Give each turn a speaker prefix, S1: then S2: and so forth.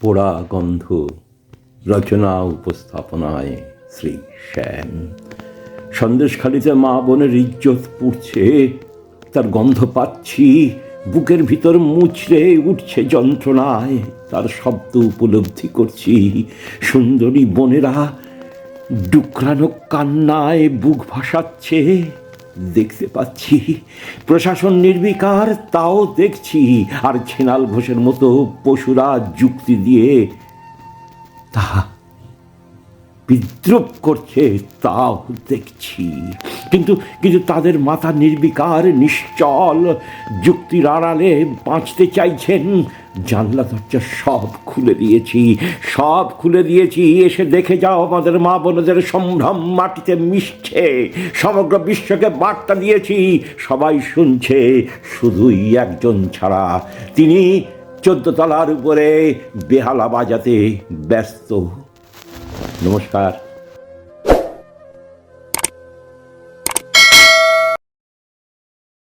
S1: পোড়া গন্ধ রচনা উপস্থাপনায় শ্রী শ্যাম সন্দেশখালিতে মা বোনের ইজ্জত পুড়ছে, তার গন্ধ পাচ্ছি, বুকের ভিতর মুচড়ে উঠছে যন্ত্রণায়, তার শব্দ উপলব্ধি করছি। সুন্দরী বোনেরা ডুকরানো কান্নায় বুক ভাসাচ্ছে দেখতে পাচ্ছি। প্রশাসন নির্বিকার, তাও দেখছি। আর ছেনাল ঘোষের মতো পশুরা যুক্তি দিয়ে তা বিদ্রুপ করছে, তাও দেখছি। কিন্তু কিন্তু তাদের মাথা নির্বিকার, নিশ্চল। যুক্তির আড়ালে বাঁচতে চাইছেন জানলা, দরজা সব খুলে দিয়েছি, সব খুলে দিয়েছি। এসে দেখে যাও, আমাদের মা বোনদের সম্ভ্রম মাটিতে মিশছে, সমগ্র বিশ্বকে বার্তা দিয়েছি। সবাই শুনছে, শুধুই একজন ছাড়া। তিনি চোদ্দ তলার উপরে বেহালা বাজাতে ব্যস্ত। নমস্কার।